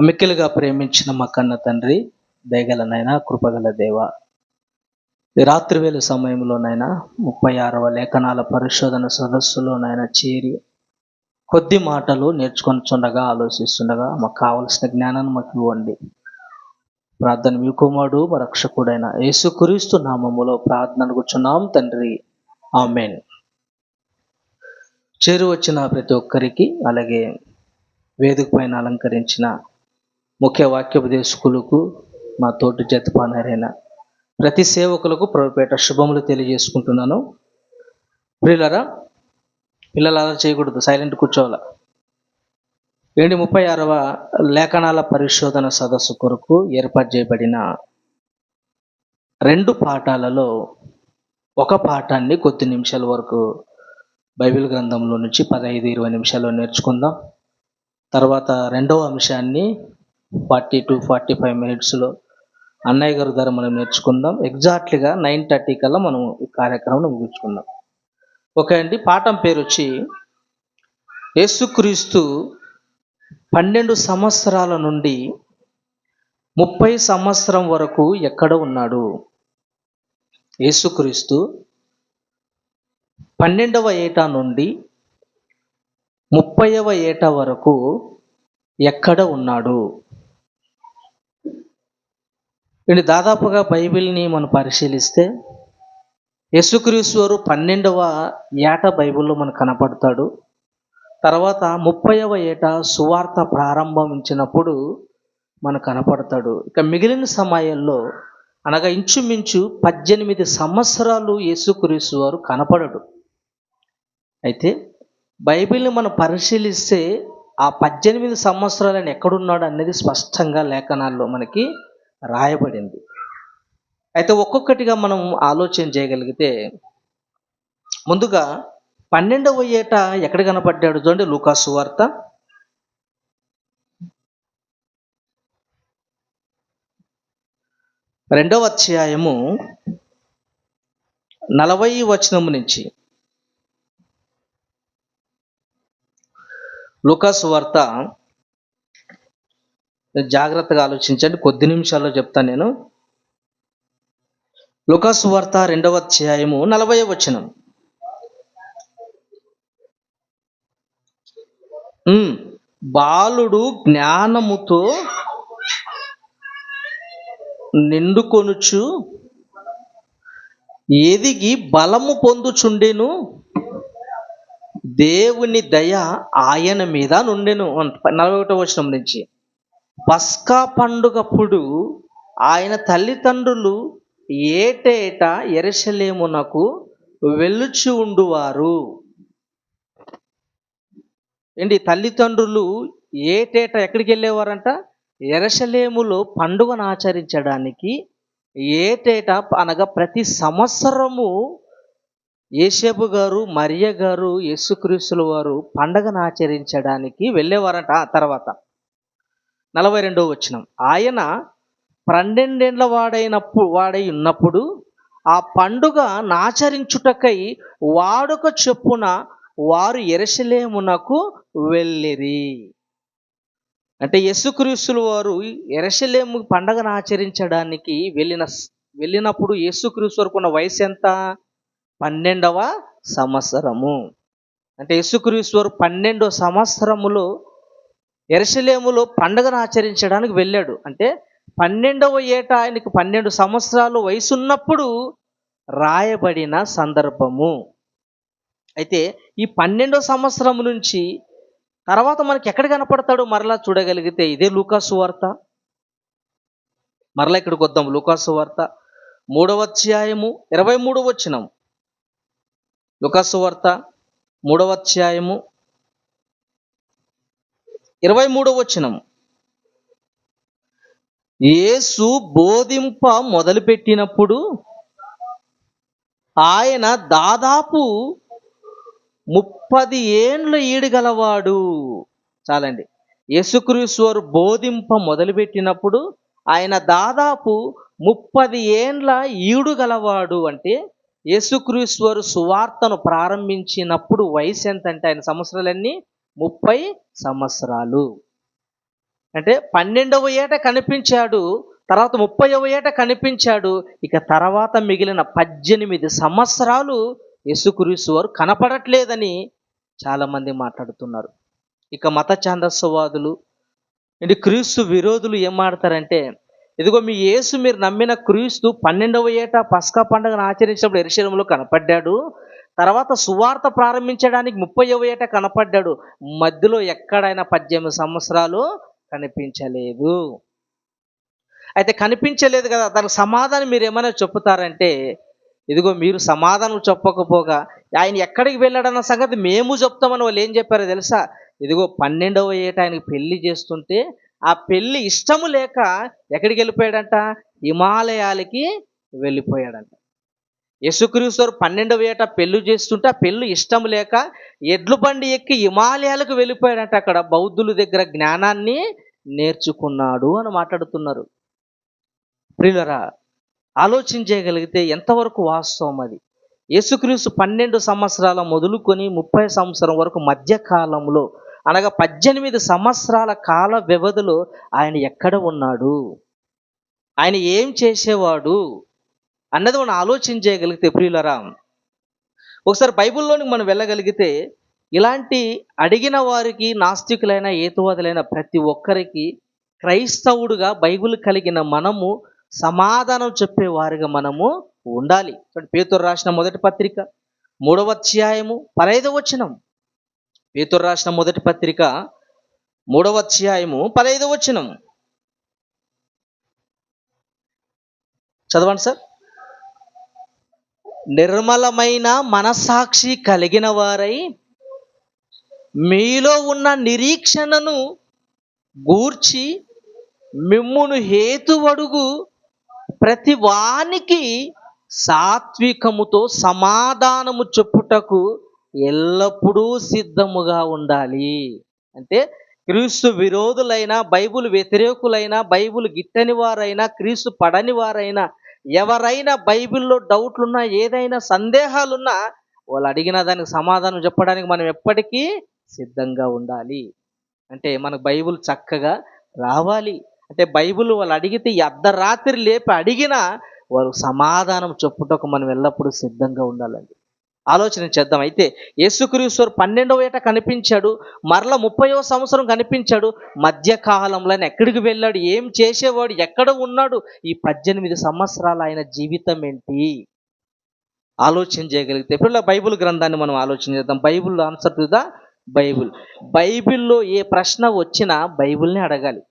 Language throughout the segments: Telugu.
మిక్కిలుగా ప్రేమించిన మా కన్న తండ్రి దయగలనైనా కృపగల దేవ. ఈ రాత్రివేళ సమయంలోనైనా ముప్పై ఆరవ లేఖనాల పరిశోధన సదస్సులోనైనా చేరి కొద్ది మాటలు నేర్చుకొని చుండగా ఆలోచిస్తుండగా మాకు కావలసిన జ్ఞానాన్ని మాకు ఇవ్వండి. ప్రార్థన మీ కుమారుడు మా రక్షకుడైన యేసుక్రీస్తు నామములో ప్రార్థన కూర్చున్నాం తండ్రి. ఆమెన్. చేరువచ్చిన ప్రతి ఒక్కరికి అలాగే వేదిక పైన అలంకరించిన ముఖ్య వాక్యోపదేశకులకు మా తోటి జతపానారైన ప్రతి సేవకులకు ప్రభుపేట శుభములు తెలియజేసుకుంటున్నాను. ప్రియులరా పిల్లలు అలా చేయకూడదు సైలెంట్ కూర్చోవాల? ఏడు ముప్పై ఆరవ లేఖనాల పరిశోధన సదస్సు కొరకు ఏర్పాటు చేయబడిన రెండు పాఠాలలో ఒక పాఠాన్ని కొద్ది నిమిషాల వరకు బైబిల్ గ్రంథంలో నుంచి పదహైదు ఇరవై నిమిషాల్లో నేర్చుకుందాం. తర్వాత రెండవ అంశాన్ని ఫార్టీ టు ఫార్టీ ఫైవ్ మినిట్స్లో అన్నయ్య గారి ద్వారా మనం నేర్చుకుందాం. ఎగ్జాక్ట్లీగా నైన్ థర్టీ కల్లా మనం ఈ కార్యక్రమం ముగించుకుందాం. ఓకే అండి పాఠం పేరు వచ్చి యేసుక్రీస్తు పన్నెండు సంవత్సరాల నుండి ముప్పై సంవత్సరం వరకు ఎక్కడ ఉన్నాడు? యేసుక్రీస్తు పన్నెండవ ఏటా నుండి ముప్పైవ ఏట వరకు ఎక్కడ ఉన్నాడు? ఇది దాదాపుగా బైబిల్ని మనం పరిశీలిస్తే యశుక్రీశ్వరు పన్నెండవ ఏట బైబిల్లో మనకు కనపడతాడు. తర్వాత ముప్పైవ ఏట సువార్త ప్రారంభించినప్పుడు మనకు కనపడతాడు. ఇక మిగిలిన సమయాల్లో అనగా ఇంచుమించు పద్దెనిమిది సంవత్సరాలు యేసుక్రీస్తు వారు కనపడడు. అయితే బైబిల్ని మనం పరిశీలిస్తే ఆ పద్దెనిమిది సంవత్సరాలను ఎక్కడున్నాడు అనేది స్పష్టంగా లేఖనాల్లో మనకి రాయబడింది. అయితే ఒక్కొక్కటిగా మనం ఆలోచన చేయగలిగితే ముందుగా పన్నెండవ ఏట ఎక్కడ కనపడ్డాడు చూడండి లూకాసు వార్త. రెండవ అధ్యాయము నలభై వచనము నుంచి. లూకాసు వార్త జాగ్రత్తగా ఆలోచించండి. కొద్ది నిమిషాల్లో చెప్తాను నేను. లుకాసు వార్త రెండవ అధ్యాయము నలభై వచనం. బాలుడు జ్ఞానముతో నిండుకొనుచు ఎదిగి బలము పొందుచుండెను. దేవుని దయ ఆయన మీద నుండెను. నలభై ఒకటో వచనం నుంచి. పస్కా పండుగప్పుడు ఆయన తల్లిదండ్రులు ఏటేటా ఎరసలేమునకు వెళ్ళుచు ఉండువారు. ఏంటి తల్లిదండ్రులు ఏటేటా ఎక్కడికి వెళ్ళేవారంట? ఎరసలేములో పండుగను ఆచరించడానికి ఏటేటా అనగా ప్రతి సంవత్సరము ఏసేపు గారు మరియ గారు యేసుక్రీస్తుల వారు పండగను ఆచరించడానికి వెళ్ళేవారంట ఆ తర్వాత. నలభై రెండవ వచనం. ఆయన పన్నెండేండ్ల వాడైనప్పుడు వాడై ఉన్నప్పుడు ఆ పండుగ నాచరించుటకై వాడుక చెప్పున వారు ఎరసలేమునకు వెళ్ళిరి. అంటే యేసుక్రీస్తులు వారు ఎరసలేము పండగను ఆచరించడానికి వెళ్ళిన వెళ్ళినప్పుడు యేసుక్రీస్తు వరకు ఉన్న వయసు ఎంత? పన్నెండవ సంవత్సరము. అంటే యేసుక్రీస్తు వారు పన్నెండవ సంవత్సరములో ఎరసలేములో పండుగను ఆచరించడానికి వెళ్ళాడు. అంటే పన్నెండవ ఏట ఆయనకి పన్నెండు సంవత్సరాలు వయసు ఉన్నప్పుడు రాయబడిన సందర్భము. అయితే ఈ పన్నెండో సంవత్సరం నుంచి తర్వాత మనకి ఎక్కడ కనపడతాడు మరలా చూడగలిగితే ఇదే లూకాసు వార్త. మరలా ఇక్కడికి వద్దాం లూకాసు వార్త. మూడవ అధ్యాయము ఇరవై మూడవ వచ్చినం లుకాసు వార్త మూడవ అధ్యాయము ఇరవై మూడవ వచనం. యేసు బోధింప మొదలుపెట్టినప్పుడు ఆయన దాదాపు ముప్పది ఏండ్ల ఈడగలవాడు చాలండి. యేసుక్రీస్తు వారు బోధింప మొదలుపెట్టినప్పుడు ఆయన దాదాపు ముప్పది ఏండ్ల ఈడు గలవాడు అంటే యేసుక్రీస్తు వారు సువార్తను ప్రారంభించినప్పుడు వయసు ఎంత అంటే ఆయన సంవత్సరాలన్నీ ముప్పై సంవత్సరాలు. అంటే పన్నెండవ ఏట కనిపించాడు తర్వాత ముప్పైవ ఏట కనిపించాడు ఇక తర్వాత మిగిలిన పద్దెనిమిది సంవత్సరాలు యేసుక్రీస్తు వారు కనపడట్లేదని చాలామంది మాట్లాడుతున్నారు. ఇక మత ఛాందస్వవాదులు ఇది క్రీస్తు విరోధులు ఏం మాడతారంటే ఇదిగో మీ యేసు మీరు నమ్మిన క్రీస్తు పన్నెండవ ఏట పస్కా పండుగను ఆచరించినప్పుడు ఎరుశలంలో కనపడ్డాడు తర్వాత సువార్త ప్రారంభించడానికి ముప్పైవ ఏట కనపడ్డాడు. మధ్యలో ఎక్కడైనా పద్దెనిమిది సంవత్సరాలు కనిపించలేదు. అయితే కనిపించలేదు కదా దానికి సమాధానం మీరు ఏమైనా చెప్తారంటే ఇదిగో మీరు సమాధానం చెప్పకపోగా ఆయన ఎక్కడికి వెళ్ళాడన్న సంగతి మేము చెప్తామని వాళ్ళు ఏం చెప్పారో తెలుసా? ఇదిగో పన్నెండవ ఏట ఆయనకి పెళ్ళి చేస్తుంటే ఆ పెళ్ళి ఇష్టము లేక ఎక్కడికి వెళ్ళిపోయాడంట? హిమాలయాలకి వెళ్ళిపోయాడంట. యేసుక్రీస్తు పన్నెండవ ఏట పెళ్ళి చేస్తుంటే ఆ పెళ్ళి ఇష్టం లేక ఎడ్లు బండి ఎక్కి హిమాలయాలకు వెళ్ళిపోయాడంట. అక్కడ బౌద్ధుల దగ్గర జ్ఞానాన్ని నేర్చుకున్నాడు అని మాట్లాడుతున్నారు. ప్రియులరా ఆలోచించగలిగితే ఎంతవరకు వాస్తవం అది? యేసుక్రీస్తు పన్నెండు సంవత్సరాల మొదలుకొని ముప్పై సంవత్సరం వరకు మధ్యకాలంలో అనగా పద్దెనిమిది సంవత్సరాల కాల వ్యవధిలో ఆయన ఎక్కడ ఉన్నాడు? ఆయన ఏం చేసేవాడు? అన్నది మనం ఆలోచన చేయగలిగితే ప్రియులరా ఒకసారి బైబిల్లోనికి మనం వెళ్ళగలిగితే ఇలాంటి అడిగిన వారికి నాస్తికులైన ఏతువాదులైన ప్రతి ఒక్కరికి క్రైస్తవుడుగా బైబిల్ కలిగిన మనము సమాధానం చెప్పేవారిగా మనము ఉండాలి. పేతురు రాసిన మొదటి పత్రిక మూడవ అధ్యాయము పదైదవ వచనం. పేతురు రాసిన మొదటి పత్రిక మూడవ అధ్యాయము పదైదవ వచనం. చదవండి సార్. నిర్మలమైన మనసాక్షి కలిగిన వారై మీలో ఉన్న నిరీక్షణను గూర్చి మిమ్మును హేతువడుగు ప్రతి వానికి సాత్వికముతో సమాధానము చెప్పుటకు ఎల్లప్పుడూ సిద్ధముగా ఉండాలి. అంటే క్రీస్తు విరోధులైన బైబుల్ వ్యతిరేకులైన బైబుల్ గిట్టని వారైనా క్రీస్తు పడని వారైనా ఎవరైనా బైబిల్లో డౌట్లున్నా ఏదైనా సందేహాలున్నా వాళ్ళు అడిగిన దానికి సమాధానం చెప్పడానికి మనం ఎప్పటికీ సిద్ధంగా ఉండాలి. అంటే మనకు బైబిల్ చక్కగా రావాలి. అంటే బైబిల్ వాళ్ళు అడిగితే ఈ అర్ధరాత్రి లేపి అడిగినా వారు సమాధానం చెప్పుటకు మనం ఎల్లప్పుడూ సిద్ధంగా ఉండాలండి. ఆలోచన చేద్దాం. అయితే యేసుక్రీశ్వర్ పన్నెండవ ఏట కనిపించాడు మరల ముప్పైవ సంవత్సరం కనిపించాడు. మధ్యకాలంలో ఆయన ఎక్కడికి వెళ్ళాడు? ఏం చేసేవాడు? ఎక్కడ ఉన్నాడు? ఈ పద్దెనిమిది సంవత్సరాలు ఆయన జీవితం ఏంటి? ఆలోచన చేయగలిగితే ఇప్పుడు బైబిల్ గ్రంథాన్ని మనం ఆలోచన చేద్దాం. Bible answer to the Bible. బైబిల్లో ఏ ప్రశ్న వచ్చినా బైబిల్ని అడగాలి.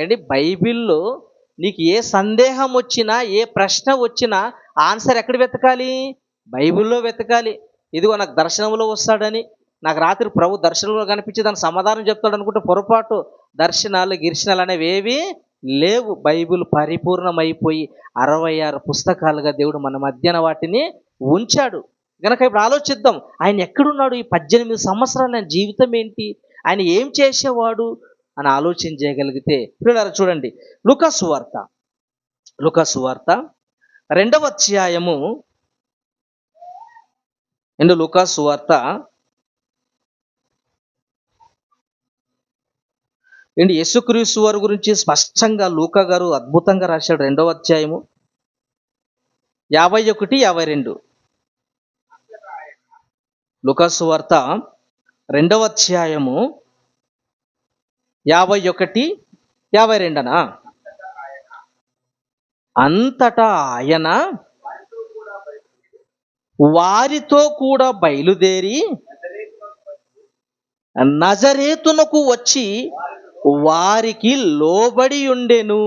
ఏంటి? బైబిల్లో నీకు ఏ సందేహం వచ్చినా ఏ ప్రశ్న వచ్చినా ఆన్సర్ ఎక్కడ వెతకాలి? బైబిల్లో వెతకాలి. ఇదిగో నాకు దర్శనంలో వస్తాడని నాకు రాత్రి ప్రభు దర్శనంలో కనిపించి దానికి సమాధానం చెప్తాడు అనుకుంటే పొరపాటు దర్శనాలు గిర్శనాలు అనేవి ఏవి లేవు. బైబిల్ పరిపూర్ణమైపోయి అరవై ఆరు పుస్తకాలుగా దేవుడు మన మధ్యన వాటిని ఉంచాడు. గనక ఇప్పుడు ఆలోచిద్దాం ఆయన ఎక్కడున్నాడు? ఈ పద్దెనిమిది సంవత్సరాలు ఆయన జీవితం ఏంటి? ఆయన ఏం చేసేవాడు? అని ఆలోచన చేయగలిగితే ఇప్పుడు చూడండి. లుకసు వార్త లుకసు వార్త రెండవ అధ్యాయము అండ్ లుకాసు వార్త. ఏంటి యేసుక్రీస్తు వారి గురించి స్పష్టంగా లూకా గారు అద్భుతంగా రాశాడు రెండవ అధ్యాయము. యాభై ఒకటి యాభై రెండు. లుకాసు వార్త రెండవ అధ్యాయము యాభై ఒకటి యాభై రెండనా? అంతటా ఆయన వారితో కూడా బయలుదేరి నజరేతునకు వచ్చి వారికి లోబడి ఉండెను.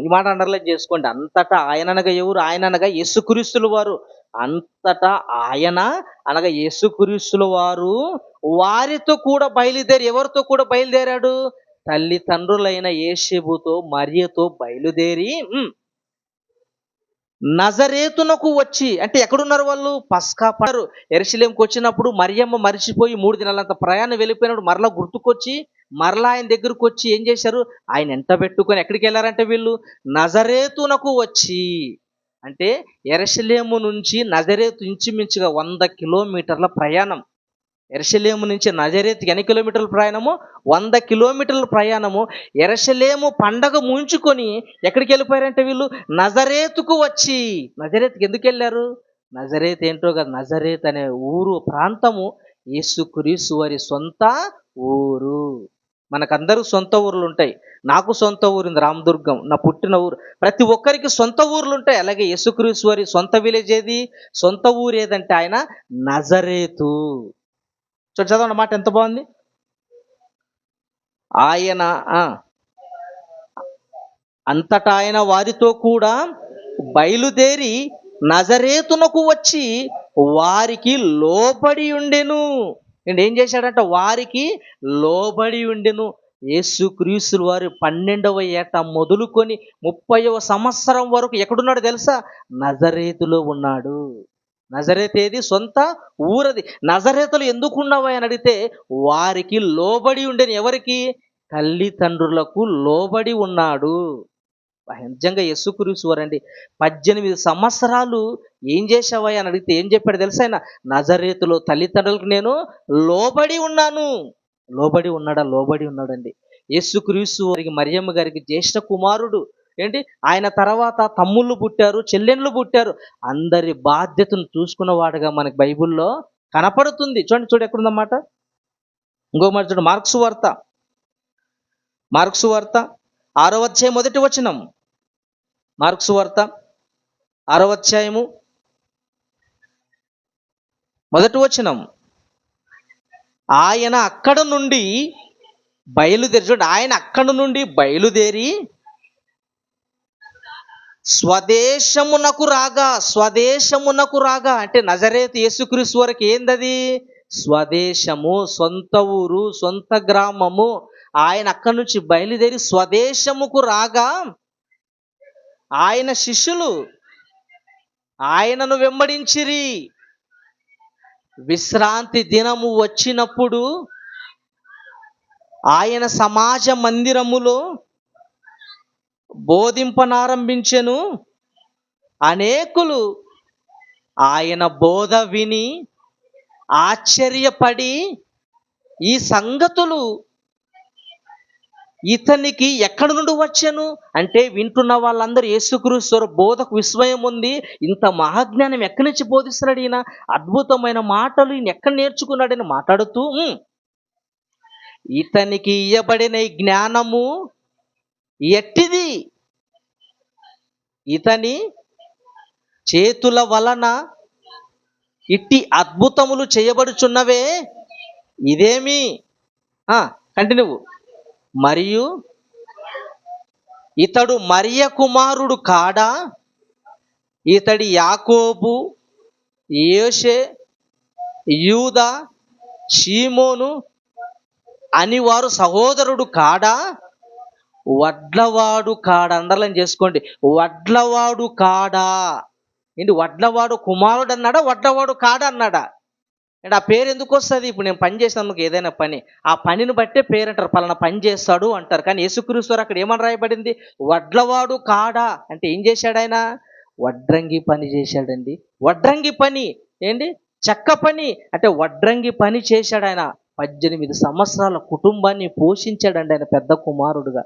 ఈ మాట అండర్లైన్ చేసుకోండి. అంతటా ఆయన అనగా ఎవరు? ఆయన అనగా యేసుక్రీస్తుల వారు. అంతటా ఆయన అనగా యేసుక్రీస్తుల వారు. వారితో కూడా బయలుదేరి ఎవరితో కూడా బయలుదేరాడు? తల్లిదండ్రులైన ఏషేబుతో మరియతో బయలుదేరి నజరేతునకు వచ్చి అంటే ఎక్కడున్నారు వాళ్ళు? పస్కా పడరు ఎరుసలేంకి వచ్చినప్పుడు మరియమ్మ మరిచిపోయి మూడు దినాలంత ప్రయాణం వెళ్ళిపోయినప్పుడు మరలా గుర్తుకొచ్చి మరలా ఆయన దగ్గరకు వచ్చి ఏం చేశారు? ఆయన ఎంట పెట్టుకొని ఎక్కడికి వెళ్ళారంటే వీళ్ళు? నజరేతునకు వచ్చి అంటే ఎరసలేము నుంచి నజరేతు ఇంచుమించుగా వంద కిలోమీటర్ల ప్రయాణం. ఎరసలేము నుంచి నజరేత్కి ఎన్ని కిలోమీటర్ల ప్రయాణము? వంద కిలోమీటర్ల ప్రయాణము. ఎరసలేము పండగ ముంచుకొని ఎక్కడికి వెళ్ళిపోయారంటే వీళ్ళు? నజరేతుకు వచ్చి. నజరేత్కి ఎందుకు వెళ్ళారు? నజరేత్ ఏంటో కదా నజరేత్ అనే ఊరు ప్రాంతము యేసుక్రీసు వారి సొంత ఊరు. మనకందరూ సొంత ఊర్లు ఉంటాయి. నాకు సొంత ఊరింది రామదుర్గం. నా పుట్టిన ఊరు. ప్రతి ఒక్కరికి సొంత ఊర్లు ఉంటాయి. అలాగే యేసుక్రీసు వారి సొంత విలేజ్ ఏది? సొంత ఊరు ఏదంటే ఆయన నజరేతు. చూడ చదవండి మాట ఎంత బాగుంది? ఆయన అంతటా ఆయన వారితో కూడా బయలుదేరి నజరేతునకు వచ్చి వారికి లోబడి ఉండెను. అండ్ ఏం చేశాడంటే? వారికి లోబడి ఉండెను. యేసు క్రీస్తులు వారి పన్నెండవ ఏట మొదలుకొని ముప్పైవ సంవత్సరం వరకు ఎక్కడున్నాడు తెలుసా? నజరేతులో ఉన్నాడు. నజరేతేది సొంత ఊరది. నజరేతలు ఎందుకు ఉన్నావా అని అడిగితే వారికి లోబడి ఉండేది ఎవరికి? తల్లిదండ్రులకు లోబడి ఉన్నాడు. నిజంగా యస్సుకురీసు వారండి పద్దెనిమిది సంవత్సరాలు ఏం చేసావా అని అడిగితే ఏం చెప్పాడు తెలుసా ఆయన? నజరేతులో తల్లిదండ్రులకు నేను లోబడి ఉన్నాను. లోబడి ఉన్నాడా? లోబడి ఉన్నాడండి. యేసుక్రీస్తు వారికి మరియమ్మ గారికి జ్యేష్ఠ కుమారుడు. ఏంటి? ఆయన తర్వాత తమ్ముళ్ళు పుట్టారు చెల్లెళ్ళు పుట్టారు. అందరి బాధ్యతను చూసుకున్నవాడుగా మనకి బైబిల్లో కనపడుతుంది. చూడండి చూడు ఎక్కడుందన్నమాట? ఇంకో మరి చూడు మార్క్స్ వార్త. మార్క్స్ వార్త ఆరో అధ్యాయం మొదటి వచనం. మార్క్స్ వార్త ఆరో అధ్యాయము మొదటి వచనం. ఆయన అక్కడ నుండి బయలుదేరి చూడండి ఆయన అక్కడ నుండి బయలుదేరి స్వదేశమునకు రాగా స్వదేశమునకు రాగా అంటే నజరేత్ యేసుక్రీస్తు వరకు ఏందది? స్వదేశము సొంత ఊరు సొంత గ్రామము. ఆయన అక్కడి నుంచి బయలుదేరి స్వదేశముకు రాగా ఆయన శిష్యులు ఆయనను వెంబడించిరి. విశ్రాంతి దినము వచ్చినప్పుడు ఆయన సమాజ మందిరములో బోధింపనారంభించెను. అనేకులు ఆయన బోధ విని ఆశ్చర్యపడి ఈ సంగతులు ఇతనికి ఎక్కడి నుండి వచ్చాను? అంటే వింటున్న వాళ్ళందరూ యేసుక్రీస్తు బోధకు విస్మయం ఉంది ఇంత మహాజ్ఞానం ఎక్కడి నుంచి బోధిస్తున్నాడు ఈయన? అద్భుతమైన మాటలు ఈయన ఎక్కడ నేర్చుకున్నాడని మాట్లాడుతూ ఇతనికి ఇయ్యబడిన ఈ జ్ఞానము ఎట్టిది? ఇతని చేతుల వలన ఇట్టి అద్భుతములు చేయబడుచున్నవే? ఇదేమి? కంటిన్యూ. మరియు ఇతడు మరియ కుమారుడు కాడా? ఇతడి యాకోబు యోషే యూద షీమోను అని వారు సహోదరుడు కాడా? వడ్లవాడు కాడ అండర్లైన్ చేసుకోండి. వడ్లవాడు కాడా? ఏంటి వడ్లవాడు కుమారుడు అన్నాడా? వడ్లవాడు కాడా అన్నాడా? అంటే ఆ పేరు ఎందుకు వస్తుంది? ఇప్పుడు నేను పని చేసినందుకు ఏదైనా పని. ఆ పనిని బట్టే పేరు అంటారు. పలానా పని చేస్తాడు అంటారు. కానీ యేసుక్రీస్తు అక్కడ ఏమని రాయబడింది? వడ్లవాడు కాడా? అంటే ఏం చేశాడు ఆయన? వడ్రంగి పని చేశాడండి. వడ్రంగి పని. ఏంటి? చెక్క పని. అంటే వడ్రంగి పని చేశాడు ఆయన. పద్దెనిమిది సంవత్సరాల కుటుంబాన్ని పోషించాడండి ఆయన పెద్ద కుమారుడుగా.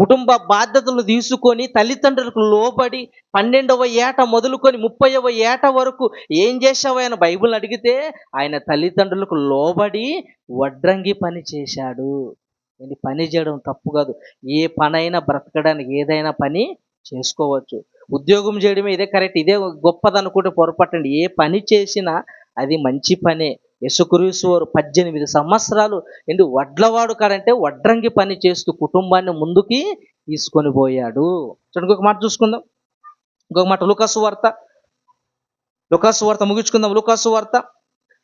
కుటుంబ బాధ్యతలు తీసుకొని తల్లిదండ్రులకు లోబడి పన్నెండవ ఏట మొదలుకొని ముప్పైవ ఏట వరకు ఏం చేశావు ఆయన బైబిల్ అడిగితే ఆయన తల్లిదండ్రులకు లోబడి వడ్రంగి పని చేశాడు. ఇది పని చేయడం తప్పు కాదు. ఏ పనైనా బ్రతకడానికి ఏదైనా పని చేసుకోవచ్చు. ఉద్యోగం చేయడమే ఇదే కరెక్ట్. ఇదే గొప్పదనుకుంటే పొరపట్టండి ఏ పని చేసినా అది మంచి పనే. యశుకురీసు వారు పద్దెనిమిది సంవత్సరాలు ఎందుకు వడ్లవాడు కాడంటే వడ్రంగి పని చేస్తూ కుటుంబాన్ని ముందుకి తీసుకొని పోయాడు. చూడండి ఇంకొక మాట చూసుకుందాం. ఇంకొక మాట లుకాసు వార్త. లుకాసు వార్త ముగించుకుందాం. లుకాసు వార్త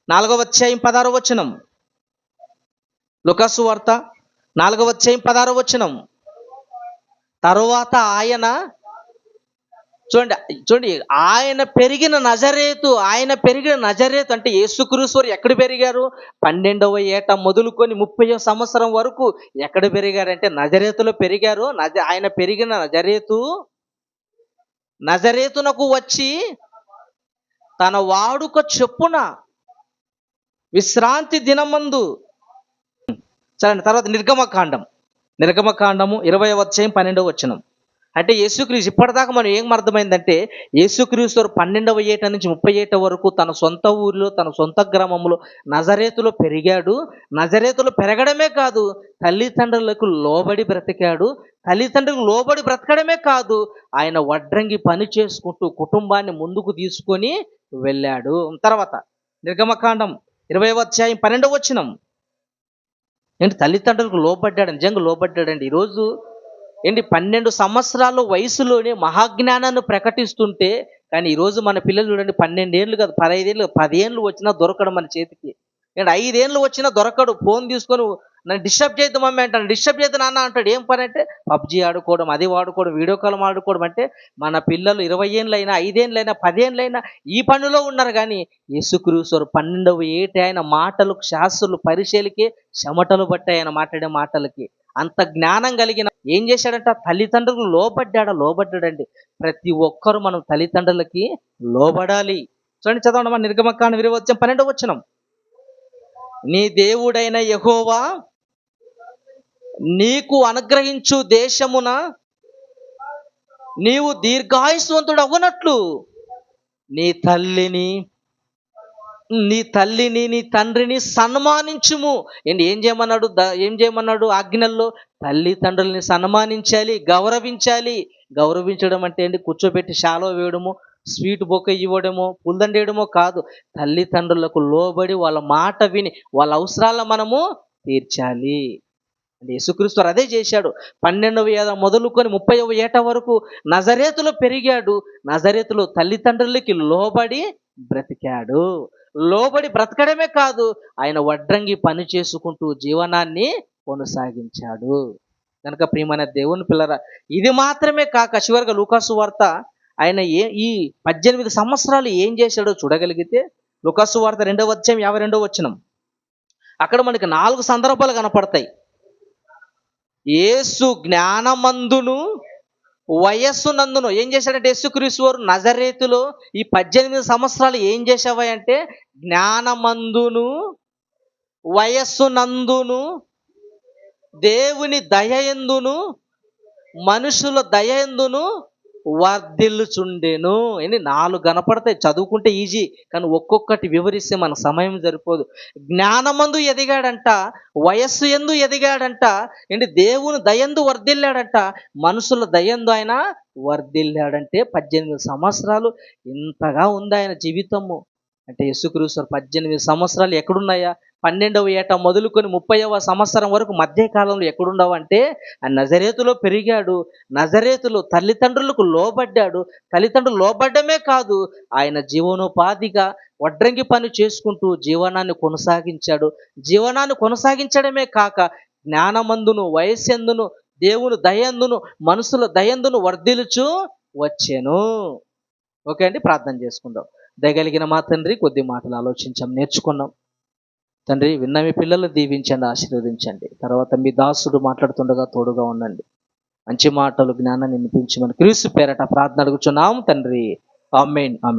నాలుగవ అధ్యాయం పదారో వచనం. లుకాసు వార్త నాలుగవ అధ్యాయం పదారో వచనం. తరువాత ఆయన చూడండి చూడండి ఆయన పెరిగిన నజరేతు ఆయన పెరిగిన నజరేతు అంటే యేసుక్రీశ్వరు ఎక్కడ పెరిగారు? పన్నెండవ ఏట మొదలుకొని ముప్పై సంవత్సరం వరకు ఎక్కడ పెరిగారంటే నజరేతులో పెరిగారు. నజ ఆయన పెరిగిన నజరేతు నజరేతునకు వచ్చి తన వాడుక చెప్పున విశ్రాంతి దినమందు సరే తర్వాత నిర్గమకాండం. నిర్గమకాండము ఇరవై వచ్చేయం పన్నెండవ వచ్చినం అంటే యేసుక్రీస్తు ఇప్పటిదాకా మనం ఏం అర్థమైందంటే యేసుక్రీస్తు పన్నెండవ ఏట నుంచి ముప్పై ఏట వరకు తన సొంత ఊరిలో తన సొంత గ్రామంలో నజరేతులో పెరిగాడు. నజరేతులో పెరగడమే కాదు తల్లిదండ్రులకు లోబడి బ్రతికాడు. తల్లిదండ్రులకు లోబడి బ్రతకడమే కాదు ఆయన వడ్రంగి పని చేసుకుంటూ కుటుంబాన్ని ముందుకు తీసుకొని వెళ్ళాడు. తర్వాత నిర్గమకాండం ఇరవై అధ్యాయం పన్నెండవ వచ్చినం ఏంటి? తల్లిదండ్రులకు లోబడ్డాడు నిజంగా లోబడ్డాడండి. ఈరోజు ఏంటి పన్నెండు సంవత్సరాల వయసులోనే మహాజ్ఞానాన్ని ప్రకటిస్తుంటే కానీ ఈరోజు మన పిల్లలు చూడండి పన్నెండేళ్ళు కాదు పదహైదేళ్ళు పదేళ్ళు వచ్చినా దొరకడం మన చేతికి. ఏంటి ఐదేళ్ళు వచ్చినా దొరకడు ఫోన్ తీసుకొని నన్ను డిస్టర్బ్ చేద్దాం మమ్మీ అంటాను డిస్టర్బ్ చేద్దాం నాన్న అంటాడు. ఏం పని అంటే పబ్జీ ఆడుకోవడం అది వాడుకోవడం వీడియో కాల్ ఆడుకోవడం అంటే మన పిల్లలు ఇరవై ఏళ్ళైనా ఐదేళ్ళైనా పదేళ్ళైనా ఈ పనిలో ఉన్నారు కానీ యేసుక్రీశ్వరు పన్నెండవ ఏటి ఆయన మాటలు శాస్త్రులు పరిశీలికి చెమటలు బట్టి ఆయన మాట్లాడే మాటలకి. అంత జ్ఞానం కలిగిన ఏం చేశాడంట? తల్లిదండ్రులకు లోబడ్డాడా? లోబడ్డాడండి. ప్రతి ఒక్కరు మనం తల్లిదండ్రులకి లోబడాలి. చూడండి చదవండి మన నిర్గమకాండ విరవచ్చం పన్నెండవ వచ్చినం నీ దేవుడైన యహోవా నీకు అనుగ్రహించు దేశమున నీవు దీర్ఘాయుస్వంతుడు అవ్వనట్లు నీ తల్లిని నీ తల్లిని నీ తండ్రిని సన్మానించుము. ఏంటి ఏం చేయమన్నాడు? ఏం చేయమన్నాడు ఆజ్ఞల్లో? తల్లి తండ్రుల్ని సన్మానించాలి గౌరవించాలి. గౌరవించడం అంటే ఏంటి? కూర్చోబెట్టి షాలో వేయడము స్వీట్ బొక్క ఇవ్వడము పుల్దండేయడమో కాదు. తల్లిదండ్రులకు లోబడి వాళ్ళ మాట విని వాళ్ళ అవసరాలను మనము తీర్చాలి. అంటే యేసుక్రీస్తు అదే చేశాడు. పన్నెండవ ఏట మొదలుకొని ముప్పైవ ఏట వరకు నజరేతులో పెరిగాడు. నజరేతులో తల్లిదండ్రులకి లోబడి బ్రతికాడు. లోబడి బ్రతకడమే కాదు ఆయన వడ్రంగి పని చేసుకుంటూ జీవనాన్ని కొనసాగించాడు. కనుక ప్రియమైన దేవుని పిల్లర ఇది మాత్రమే కాక చివరిగా లూకాసు వార్త ఆయన ఏ ఈ పద్దెనిమిది సంవత్సరాలు ఏం చేశాడో చూడగలిగితే లుకాసు వార్త రెండవ వచ్చాం యాభై రెండవ వచ్చినం అక్కడ మనకి నాలుగు సందర్భాలు కనపడతాయి. యేసు జ్ఞానమందును వయస్సు నందును ఏం చేశాడంటే యేసుక్రీస్తు వారు నజరేతులో ఈ పద్దెనిమిది సంవత్సరాలు ఏం చేసావా అంటే జ్ఞానమందును వయస్సు నందును దేవుని దయయందును మనుషుల దయయందును వర్ధిల్లుచుండెను. అని నాలుగు కనపడతాయి. చదువుకుంటే ఈజీ కానీ ఒక్కొక్కటి వివరిస్తే మన సమయం సరిపోదు. జ్ఞానమందు ఎదిగాడంట వయస్సు ఎందు ఎదిగాడంట ఏంటి దేవుని దయందు వర్ధిల్లాడంట. మనుషుల దయందు ఆయన వర్ధిల్లాడంటే పద్దెనిమిది సంవత్సరాలు ఇంతగా ఉంది ఆయన జీవితము. అంటే యేసుక్రీస్తు పద్దెనిమిది సంవత్సరాలు ఎక్కడున్నాయా? పన్నెండవ ఏట మొదలుకొని ముప్పైవ సంవత్సరం వరకు మధ్యకాలంలో ఎక్కడుండవంటే ఆ నజరేతులో పెరిగాడు. నజరేతులో తల్లిదండ్రులకు లోబడ్డాడు. తల్లిదండ్రులు లోబడ్డమే కాదు ఆయన జీవనోపాధిగా వడ్రంగి పని చేసుకుంటూ జీవనాన్ని కొనసాగించాడు. జీవనాన్ని కొనసాగించడమే కాక జ్ఞానమందును వయస్సెందును దేవుని దయందును మనుషుల దయందును వర్ధిలుచు వచ్చాను. ఓకే అండి ప్రార్థన చేసుకుందాం. దయగలిగిన మా తండ్రి కొద్ది మాటలు ఆలోచించాం నేర్చుకున్నాం. తండ్రి విన్న మీ పిల్లలు దీవించండి ఆశీర్వదించండి. తర్వాత మీ దాసుడు మాట్లాడుతుండగా తోడుగా ఉండండి. మంచి మాటలు జ్ఞానాన్ని వినిపించమని క్రీస్తు పేరట ప్రార్థన అడుగుచున్నాం తండ్రి. Amen amen.